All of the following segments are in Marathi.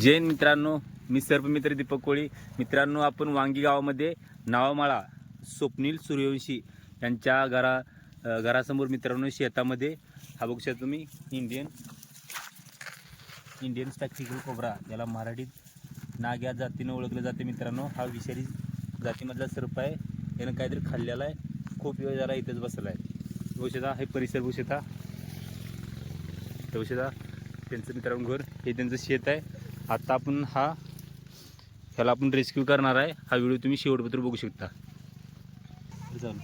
जैन मित्रांनो मी सर्पमित्र दीपक कोळी. मित्रांनो आपण वांगी गावामध्ये नावामाळा स्वप्नील सूर्यवंशी यांच्या घरा घरासमोर मित्रांनो शेतामध्ये. हा बघू शकता तुम्ही इंडियन इंडियन स्टॅक्टिकल कोबरा. याला मराठीत नाग या जातीनं ओळखलं जाते मित्रांनो. हा विषारी जातीमधला सर्प आहे. यानं काहीतरी खाल्लेला आहे. खूप वेळ झाला इथेच बसला आहे बघू शकता हे परिसर बघू शकता. तवशेदा त्यांचं मित्रांनो घर हे त्यांचं शेत आहे. आता आपण हा ह्याला आपण रेस्क्यू करणार आहे. हा व्हिडिओ तुम्ही शेवटपत्र बघू शकता. चालू.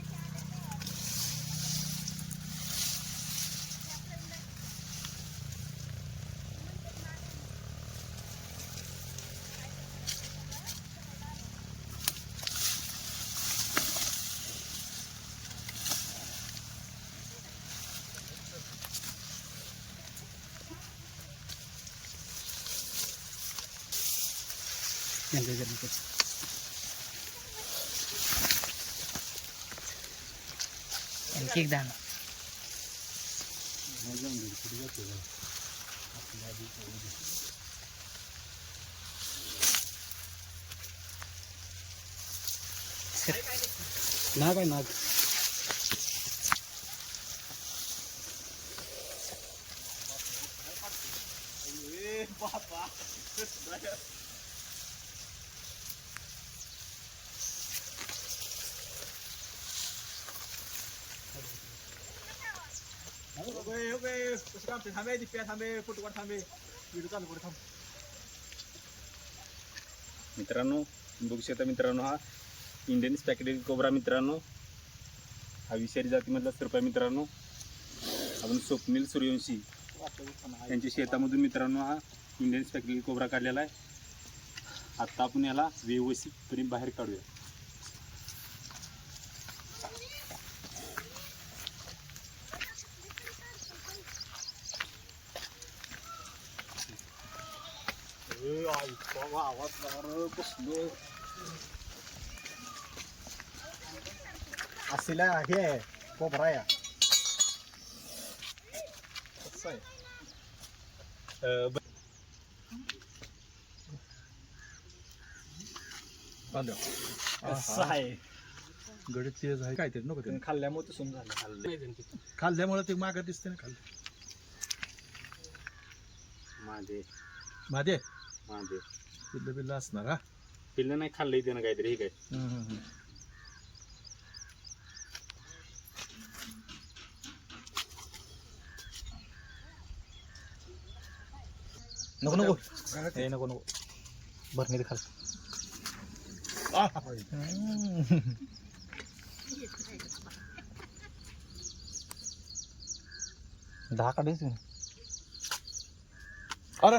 Yan guys, yan guys. Enkik dan. Nag ay nag. Papa, आणा. नाग आहे नाग मित्रांनो बघू शकता मित्रांनो हा इंडियन स्पॅकेटेड कोबरा मित्रांनो हा विषारी जातीमधला सर्प आहे मित्रांनो आपण स्वप्नील सूर्यवंशी त्यांच्या शेतामधून मित्रांनो हा इंडियन स्पॅकेटेड कोबरा काढलेला आहे. आता आपण याला व्यवस्थितपणे बाहेर काढूया. असला हे आहे, कोबरा या गडे तेज आहे काय ते नको ते खाल्ल्यामुळे तर सुन झालं खाल्ल्यामुळे ते मागं दिसते ना खाल्लं माझे माझे पिल्लं बिल्लं असणार हा? पिल्लं नाही खाल्लं त्यानं काहीतरी हे काय. नको नको. हे नको नको. भरणी खाल दहा काढायचं. अरे!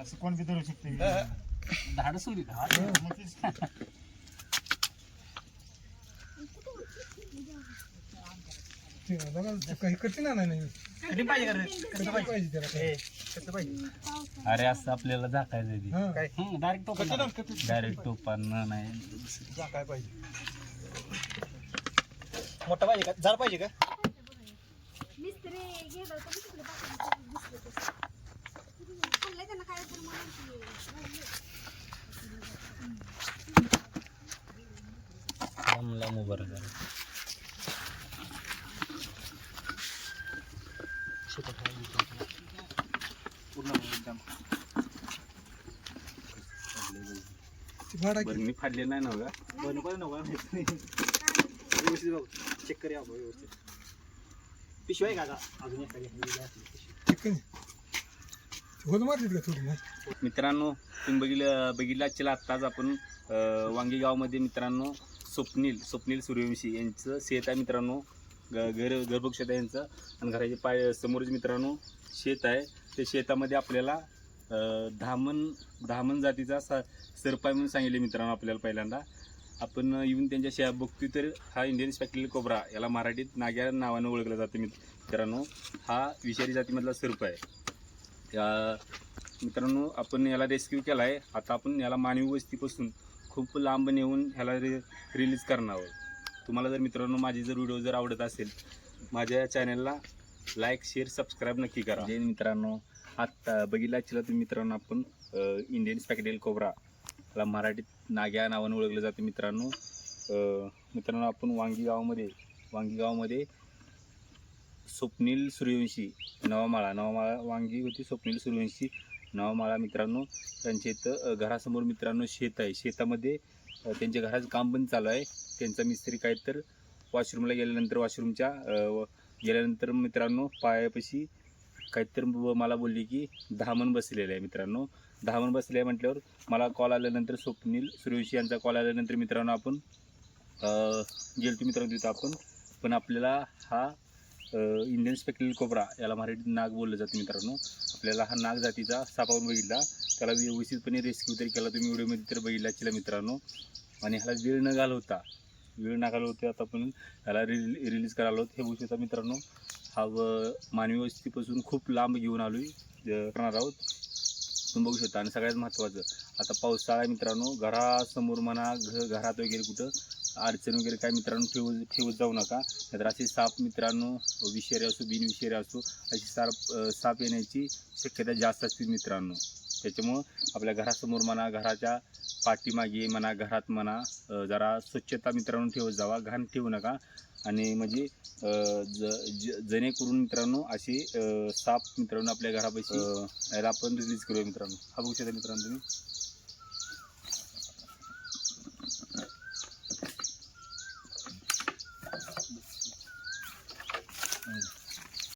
असं कोण बी धरू शकते. धाडस होती का कठीण नाही हे, अरे असं आपल्याला झाकायचं. काय? डायरेक्ट टोकन डायरेक्ट टोपानं नाही. पाहिजे. मोठा पाहिजे का? झाड पाहिजे का? मिस्त्री गेलं तर मी तिकडे बाथरूममध्ये दिसले तसं. खाल्लंय त्यांना काय तर म्हणून ती- लांब लांब उभं पूर्ण मी फाडले नाही ना बघा. बरं नको नको व्यवस्थित बघ चेक करूया व्यवस्थित. पिशवी आहे का आता? अजून एखादी. मित्रांनो तुम्ही बघितलं बघितलं आजच्याला आत्ताच आपण अं, वांगी गावामध्ये मित्रांनो स्वप्नील स्वप्नील सूर्यवंशी यांचं शेत आहे मित्रांनो. ग- घर घर बघू यांचं. आणि घराचे पाय समोरच मित्रांनो शेत आहे. त्या शेतामध्ये आपल्याला धामन धामण धामण जातीचा सा सर्प आहे म्हणून सांगितले मित्रांनो आपल्याला पहिल्यांदा. आपण येऊन त्यांच्या शे बघतो तर हा इंडियन स्पॅकिल कोबरा याला मराठीत नाग्या नावानं ओळखलं जातं मित्रांनो. हा विषारी जातीमधला सर्प आहे. या मित्रांनो आपण याला रेस्क्यू केला आहे आता आपण याला मानवी वस्तीपासून खूप लांब नेऊन ह्याला रि रिलीज करणार आहोत. तुम्हाला जर मित्रांनो माझी जर व्हिडिओ जर आवडत असेल माझ्या चॅनलला लाईक शेअर सबस्क्राईब नक्की करा. जे मित्रांनो. आत्ता बघितला चिला तुम्ही मित्रांनो आपण इंडियन स्पॅकडेल कोबरा याला मराठीत नाग्या नावानं ओळखलं जातं मित्रांनो. मित्रांनो आपण वांगी गावामध्ये वांगी गावामध्ये स्वप्नील सूर्यवंशी नवामाळा. नवामाळा वांगी होती स्वप्नील सूर्यवंशी नवामाळा मित्रांनो. त्यांच्या इथं घरासमोर मित्रांनो शेत आहे. शेतामध्ये त्यांच्या घराचं काम पण चालू आहे. त्यांचा मिस्त्री काय तर वॉशरूमला गेल्यानंतर वॉशरूमच्या गेल्यानंतर मित्रांनो पायापाशी काहीतरी मला बोलली की धामण बसलेलं आहे मित्रांनो. धामण बसले आहे म्हटल्यावर मला कॉल आल्यानंतर स्वप्नील सूर्यवंशी यांचा कॉल आल्यानंतर मित्रांनो आपण गेलतो मित्रांनो तिथं आपण. पण आपल्याला हा इंडियन स्पेक्टेल कोबरा याला मराठीत नाग बोललं जातं मित्रांनो. आपल्याला हा नाग जातीचा सापावून बघितला. त्याला व्यवस्थितपणे रेस्क्यू तरी केला तुम्ही व्हिडिओमध्ये तर बघितला चिला मित्रांनो. आणि ह्याला वेळ न घालवता वेळ न घालवता आता आपण ह्याला रिल रिलीज करायला आहोत. हे गोष्टीचा मित्रांनो हा व मानवी वस्तीपासून खूप लांब घेऊन आलो आहे करणार आहोत. तुम्ही बघू शकता. आणि सगळ्यात महत्त्वाचं आता पावसाळा मित्रांनो. घरासमोर म्हणा घ घरात वगैरे कुठं अडचण वगैरे काय मित्रांनो ठेवू ठेवत जाऊ नका. नाहीतर असे साप मित्रांनो विषारी असो बिनविषारी असो अशी साप साप येण्याची शक्यता जास्त असते मित्रांनो. त्याच्यामुळं आपल्या घरासमोर म्हणा घराच्या पाठीमागे म्हणा घरात म्हणा जरा स्वच्छता मित्रांनो ठेवत जावा घाण ठेवू नका. आणि म्हणजे ज ज- जेणेकरून मित्रांनो असे साप मित्रांनो आपल्या घरापाशी याला आपण रिलीज करूया मित्रांनो. हा बघू शकता मित्रांनो तुम्ही.